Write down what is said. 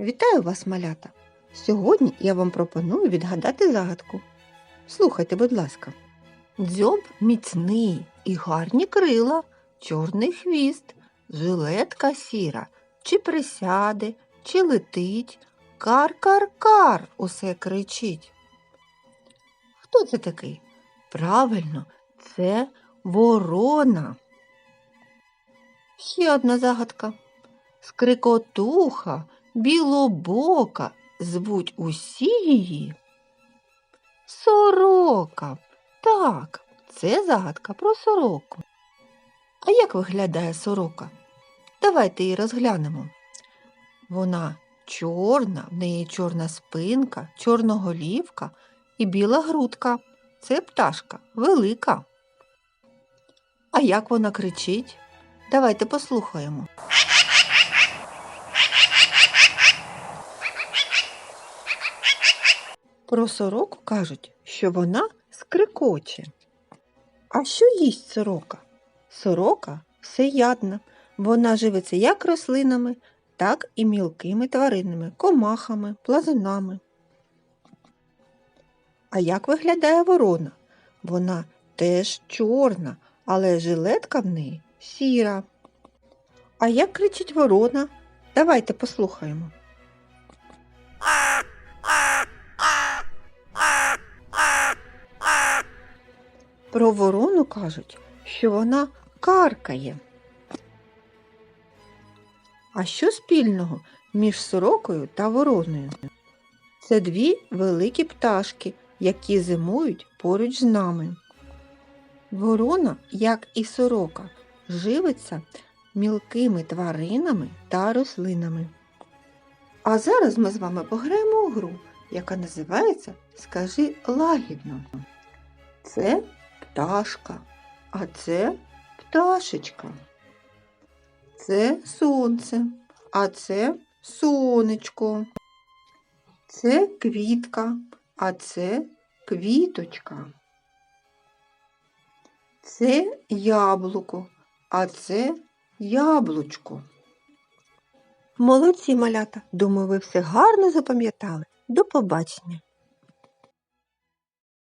Вітаю вас, малята! Сьогодні я вам пропоную відгадати загадку. Слухайте, будь ласка. Дзьоб міцний і гарні крила, чорний хвіст, жилетка сіра, чи присяде, чи летить, кар-кар-кар усе кричить. Хто це такий? Правильно, це ворона. Ще одна загадка. Скрикотуха, білобока, звуть усі її. Сорока. Так, це загадка про сороку. А як виглядає сорока? Давайте її розглянемо. Вона чорна, в неї чорна спинка, чорна голівка і біла грудка. Це пташка велика. А як вона кричить? Давайте послухаємо. Про сороку кажуть, що вона скрикоче. А що їсть сорока? Сорока всеядна. Вона живиться як рослинами, так і мілкими тваринами, комахами, плазунами. А як виглядає ворона? Вона теж чорна, але жилетка в неї сіра. А як кричить ворона? Давайте послухаємо. Про ворону кажуть, що вона каркає. А що спільного між сорокою та вороною? Це дві великі пташки, які зимують поруч з нами. Ворона, як і сорока, живиться мілкими тваринами та рослинами. А зараз ми з вами пограємо у гру, яка називається Скажи лагідно. Це пташка, а це пташечка. Це сонце, а це сонечко. Це квітка, а це квіточка. Це яблуко, а це яблучко. Молодці малята. Думаю, ви все гарно запам'ятали. До побачення.